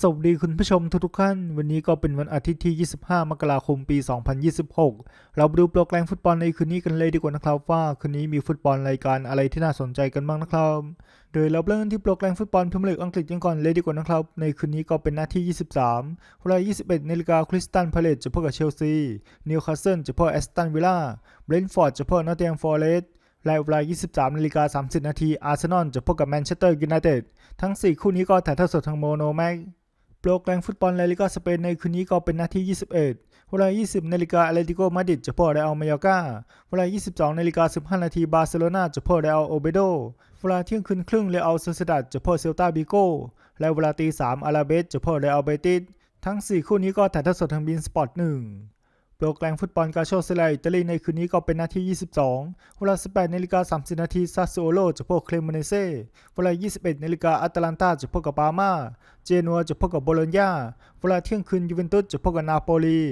สวัสดีคุณผู้ชมทุกๆท่านวันนี้ก็เป็นวันอาทิตย์ที่ 25 มกราคมปี 2026 เราไปดูโปรแกรมฟุตบอลในคืนนี้กันเลยดีกว่านะครับ ว่าคืนนี้มีฟุตบอลรายการอะไรที่น่าสนใจกันบ้างนะครับ โดยเราเริ่มที่โปรแกรมฟุตบอลพรีเมียร์ลีกอังกฤษกันก่อนเลยดีกว่านะครับ ในคืนนี้ก็เป็นหน้าที่ 23เวลา 21นาฬิกาคริสตันพาเลตจะพบกับเชลซีนิวคาสเซิลจะพบแอสตันวิลล่าเบรนท์ฟอร์ดจะพบนอตติงแฮมฟอเรสต์และเวลา 23 นาฬิกา 30 นาที อาร์เซนอลจะพบกับแมนเชสเตอร์ยูไนเต็ด ทั้ง 4 คู่นี้ก็ถ่ายทอดสดทางโมโนแม็ก โปรแกรมฟุตบอลลาลิกาสเปนในคืนนี้ก็เป็นนาที21 เวลา 20 นาฬิกาอเลติโกมาดริดจะพบเรอัลมายอร์กาเวลา 22 นาฬิกา 15 นาทีบาร์เซโลนาจะพบเรอัลโอเบโด เวลาเที่ยงคืนครึ่งเรอัลโซเซดัดจะพอเซลตาบิโก และเวลาตี3อาราเบสจะพบเรอัลเบติส ทั้ง 4 คู่นี้ก็ถ่ายทอดสดทางบินสปอร์ต1 โปรแกรมฟุตบอลกาโชเซเลอิตาลีในคืนนี้ก็เป็นนาที 22 เวลา 18นาฬิกา30 นาทีซาสโอโลจะพบเคลมเนเซ่เวลา 21นาฬิกาอัตแลนตาจะพบกับปามา เจนัวจะพบกับโบโลญญา เวลาเที่ยงคืนยูเวนตุสจะพบกับนาโปลี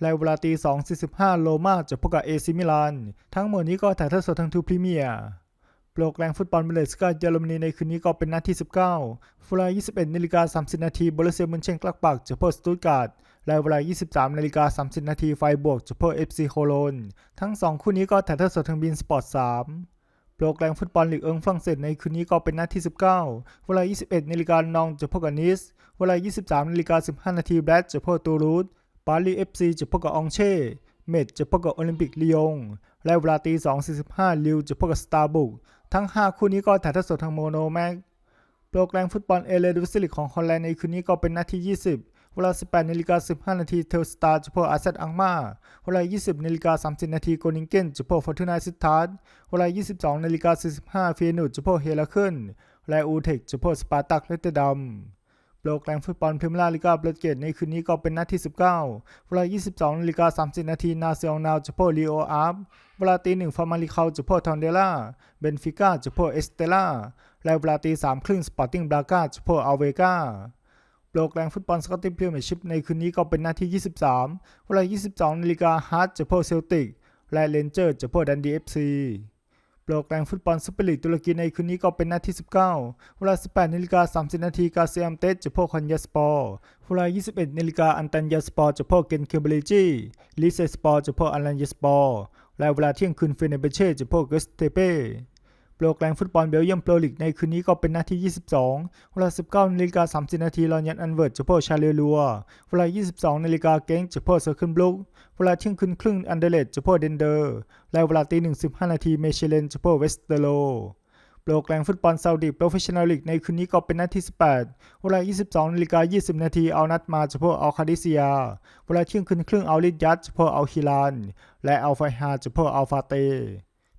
และเวลาตี2.45โรม่าจะพบกับเอซิมิลาน ทั้งหมดนี้ก็ถ่ายทอดสดทางทูพรีเมียร์โปรแกรมฟุตบอลเบลสกาเยอรมนีในคืนนี้ก็เป็นนัดที่ 19เวลา21นาฬิกา30 นาทีบรูเซียมุนเชนกลักปักจะพบสตุตการ์ด และเวลา 23นาฬิกา30 นาทีไฟบวกจะพบ FC โคโลนทั้ง 2 คู่นี้ก็ถ่ายทอดสดทางบินสปอร์ต 3 โปรแกรมฟุตบอลลีกเอิงฝรั่งเศสในคืนนี้ก็เป็นนัดที่ 19 เวลา 21นาฬิกานองจะพบกับนิส เวลา 23นาฬิกา15 นาทีแบล็จะพบตูรูดปารี FC จะพบกับองเช่ เมดจะพบกับโอลิมปิกลียง และเวลาตี2.45ลิวจะพบกับสตาร์บุกทั้ง 5 คู่นี้ก็ถ่ายทอดสดทางโมโนแม็กโปรแกรมฟุตบอลเอเลดิวิสลิกของฮอลแลนด์ในคืนนี้ก็เป็นนาที20 เวลา 18นาฬิกา15นาทีเทลสตาร์จะพบอาเซตอังมาเวลา 20นาฬิกา30นาทีโกนิงเกนจะพบฟอร์ตูนาซิตาร์เวลา 22นาฬิกา45เฟียนุจะพบเฮลาเคินและอูเทคจะพบสปาร์ตักเลตเตดัมโปรแกรมฟุตบอลพรีเมียร์ลีกาเบลเกตในคืนนี้ก็เป็นนัดที่ 19 เวลา 22นาฬิกา30 นาที นาเซียงนาวจะพบลีโออาร์เวลาตีหนึ่งฟาร์มาริคาจะพบทอนเดล่า เบนฟิก้าจะพบเอสเตล่า และเวลาตีสามครึ่งสปอร์ติ้งบราก้าจะพอัลเวกา โปรแกรมฟุตบอลสกอตติชพรีเมียร์ชิพในคืนนี้ก็เป็นนาที23 เวลา 22นาฬิกาฮาร์ดจะพบเซลติกและเลนเจอร์จะพบดันดีเอฟซีโปรแกรมฟุตบอลซุปเปอร์ลีกตุรกีในคืนนี้ก็เป็นนัดที่ 19 เวลา 18นาฬิกา30นาทีกาเซียมเตสจะพบคอนยาสปอร์เวลา 21นาฬิกาอันตันยาสปอร์จะพบเกนเคเบลิจีลิเซสปอร์จะพบอันลันยาสปอร์และเวลาเที่ยงคืนเฟเนเบเช่จะพบเกสเตเป้ โปรแกรมฟุตบอลเบลเยียมโปรลีกในคืนนี้ก็เป็นนัดที่22เวลา19นาฬิกา30นาทีลอนยันอันเวิร์ดจะพบชาเลลัวเวลา 22นาฬิกาเก้งจะพบเซอร์เคิลบลุกเวลาเที่ยงคืนครึ่งอันเดเลตจะพบเดนเดอร์ และเวลาตีหนึ่งสิบห้านาทีเมเชเลนจะพบเวสเตโลโปรแกรมฟุตบอลซาอุดิโปรเฟชชั่นอลลีกในคืนนี้ก็เป็นนัดที่ 18 เวลา 22นาฬิกา20 นาทีเอานัดมาจะพบอัลคาดิเซีย เวลาเที่ยงคืนครึ่งเอาลิดยัดจะพบอัลฮิลาน และอัลไฟฮาจะพบอัลฟาเต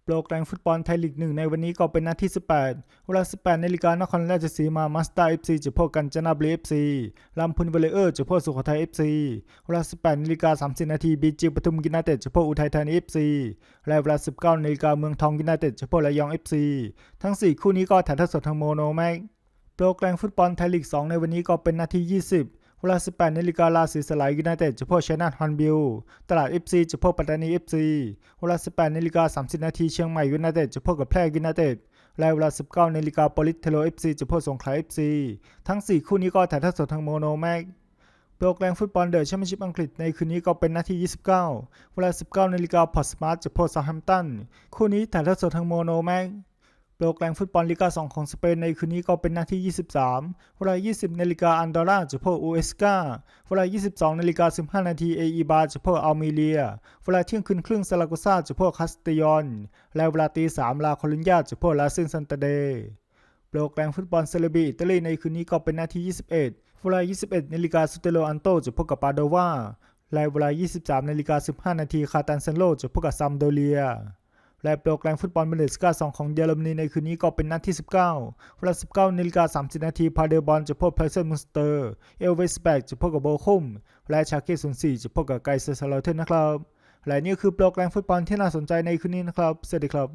โปรแกรมฟุตบอลไทยลีกหนึ่งในวันนี้ก็เป็นนัดที่ 18 เวลา 18นาฬิกานครราชสีมามาสเตอร์เอฟซีจะพบกันจนาบลีเอฟซีลำพูนเวลเลอร์จะพบสุโขทัยเอฟซีเวลา 18นาฬิกา30นาทีบีจีปทุมกินาเต็ดจะพบอุทัยธานีเอฟซีและเวลา 19นาฬิกาเมืองทองกินาเต็ดจะพบระยองเอฟซีทั้ง 4 คู่นี้ก็ถ่ายทอดสดทางโมโนแม็กโปรแกรมฟุตบอลไทยลีก 2 ในวันนี้ก็เป็นนาที 20 เวลา 18นาฬิกาลาสีสลายยูไนเต็ดจะพบชันฮอนบิล ตลาด FC จะพบปัตตานี FC เวลา 18นาฬิกา30 นาทีเชียงใหม่ยูไนเต็ดจะพบกับแพร่ยูไนเต็ดและเวลา 19นาฬิกาโปลิสเทโล FC จะพบสงขลา FC ทั้ง 4 คู่นี้ก็ถ่ายทอดสดทางโมโนแม็กโปรแกรมฟุตบอลเดอะแชมเปี้ยนชิพอังกฤษในคืนนี้ก็เป็นนาที 29 เวลา 19นาฬิกาพอร์ตสมาร์ทจะพบซาแฮมป์ตัน คู่นี้ถ่ายทอดสดทางโมโนแม็ก โปรแกรมฟุตบอลลีกา 2 ของสเปนในคืนนี้ก็เป็นนาที23 เวลา 20 นาฬิกาอันดอร่าจะพบอูเอสกาเวลา 22 นาฬิกา 15 นาทีเออีบาจะพบอัลเมเรีย เวลาเที่ยงคืนครึ่งซาลาโกซาจะพบคาสเตยอน และเวลาตี3ลาโคลินยาจะพบลาเซนซันตาเดโปรแกรมฟุตบอลเซเลบีอิตาลีในคืนนี้ก็เป็นนาที21 เวลา 21 นาฬิกาสเตโลอันโตจะพบกับปาโดวาและเวลา 23 นาฬิกา 15 นาทีคาตันเซนโลจะพบกับซัมโดเลีย และโปรแกรมฟุตบอลเบนเดสกา2ของเยอรมนีในคืนนี้ก็เป็นนัดที่ 19 เวลา 19นาฬิกา30 นาทีพาเดอร์บอลจะพบเพลเซอร์มุสเตอร์ เอลเวสแบกจะพบกับโบคุม และชาเก้04 จะพบกับไกเซอร์ซาลเทนนะครับ และนี่คือโปรแกรมฟุตบอลที่น่าสนใจในคืนนี้นะครับ สวัสดีครับ